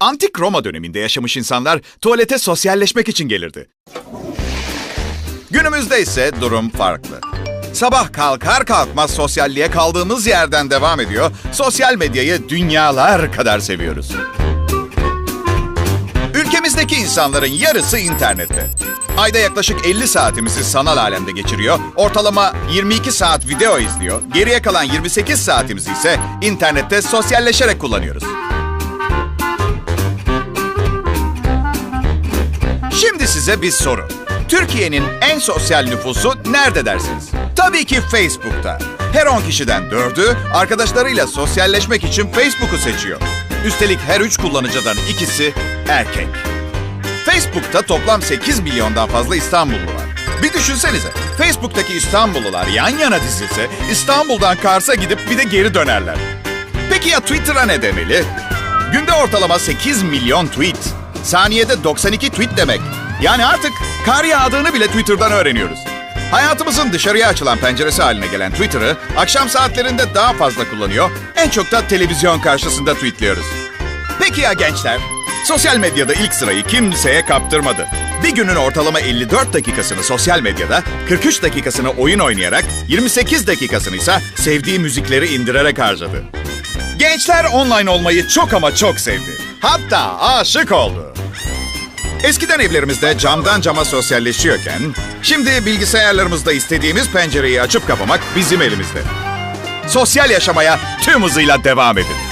Antik Roma döneminde yaşamış insanlar tuvalete sosyalleşmek için gelirdi. Günümüzde ise durum farklı. Sabah kalkar kalkmaz sosyalliğe kaldığımız yerden devam ediyor. Sosyal medyayı dünyalar kadar seviyoruz. Ülkemizdeki insanların yarısı internette. Ayda yaklaşık 50 saatimizi sanal alemde geçiriyor. Ortalama 22 saat video izliyor. Geriye kalan 28 saatimizi ise internette sosyalleşerek kullanıyoruz. Size bir soru. Türkiye'nin en sosyal nüfusu nerede dersiniz? Tabii ki Facebook'ta. Her 10 kişiden 4'ü arkadaşlarıyla sosyalleşmek için Facebook'u seçiyor. Üstelik her 3 kullanıcıdan ikisi erkek. Facebook'ta toplam 8 milyondan fazla İstanbullu var. Bir düşünsenize, Facebook'taki İstanbullular yan yana dizilse İstanbul'dan Kars'a gidip bir de geri dönerler. Peki ya Twitter'a ne demeli? Günde ortalama 8 milyon tweet. Saniyede 92 tweet demek. Yani artık kar yağdığını bile Twitter'dan öğreniyoruz. Hayatımızın dışarıya açılan penceresi haline gelen Twitter'ı akşam saatlerinde daha fazla kullanıyor. En çok da televizyon karşısında tweetliyoruz. Peki ya gençler? Sosyal medyada ilk sırayı kimseye kaptırmadı. Bir günün ortalama 54 dakikasını sosyal medyada, 43 dakikasını oyun oynayarak, 28 dakikasını ise sevdiği müzikleri indirerek harcadı. Gençler online olmayı çok ama çok sevdi. Hatta aşık oldu. Eskiden evlerimizde camdan cama sosyalleşiyorken, şimdi bilgisayarlarımızda istediğimiz pencereyi açıp kapamak bizim elimizde. Sosyal yaşamaya tüm hızıyla devam edin.